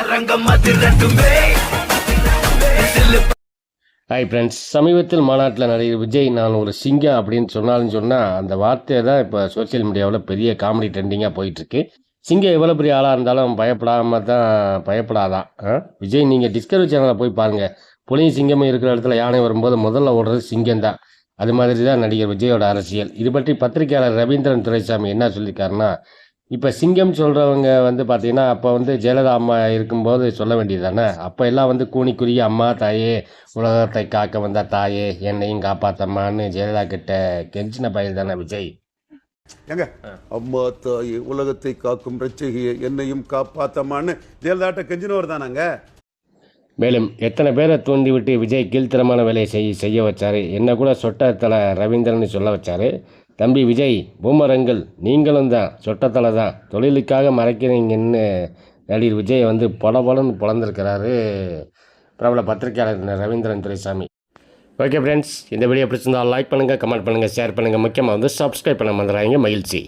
அரங்கம் அதிரட்டுமே hi friends சமீபத்தில் மாநாட்டில் நடிகர் விஜய் நான் ஒரு சிங்கம் அப்படின்னு சொன்னாலும் சொன்னால் அந்த வார்த்தையை தான் இப்போ சோஷியல் மீடியாவில் பெரிய காமெடி ட்ரெண்டிங்காக போயிட்டுருக்கு. சிங்கம் எவ்வளோ பெரிய ஆளாக இருந்தாலும் பயப்படாமல் தான் பயப்படாதான் ஆ? விஜய் நீங்கள் டிஸ்கவரி சேனலில் போய் பாருங்கள் புலியும் சிங்கமும் இருக்கிற இடத்துல யானை வரும்போது முதல்ல ஓடுறது சிங்கம் தான். அது மாதிரி தான் நடிகர் விஜயோட அரசியல். இது பற்றி பத்திரிகையாளர் ரவீந்திரன் துரைசாமி என்ன சொல்லியிருக்காருன்னா இப்போ சிங்கம் சொல்கிறவங்க வந்து பார்த்தீங்கன்னா அப்போ வந்து ஜெயலலிதா அம்மா இருக்கும்போது சொல்ல வேண்டியது தானே அப்போ எல்லாம் வந்து கூனிக்குரிய அம்மா தாயே உலகத்தை காக்க வந்த தாயே என்னையும் காப்பாத்தம்மான்னு ஜெயலலிதா கிட்ட கெஞ்சின பயிர் தானே விஜய்? ஏங்க அம்மா தாயே உலகத்தை காக்கும் ரட்சகியை என்னையும் காப்பாத்தமான்னு ஜெயலலிதாட்ட கெஞ்சினவர் தானாங்க மேலும் எத்தனை பேரை தூண்டி விட்டு விஜய் கீழ்த்தரமான வேலையை செய் செய்ய வச்சாரு? என்ன கூட சொட்டத்தலை ரவீந்திரன் சொல்ல வச்சாரு. தம்பி விஜய் பூமரங்கள் நீங்களும் தான் சொட்டத்தலை தான். தொழிலுக்காக மறைக்கிறீங்கன்னு நடிகர் விஜய் வந்து படபடன்னு பிறந்திருக்கிறாரு பிரபல பத்திரிகையாளர் ரவீந்திரன் துரைசாமி. ஓகே ஃப்ரெண்ட்ஸ் இந்த வீடியோ பிடிச்சிருந்தால் லைக் பண்ணுங்கள் கமெண்ட் பண்ணுங்கள் ஷேர் பண்ணுங்கள் முக்கியமாக வந்து சப்ஸ்கிரைப் பண்ண மறந்துடுறாங்க மகிழ்ச்சி.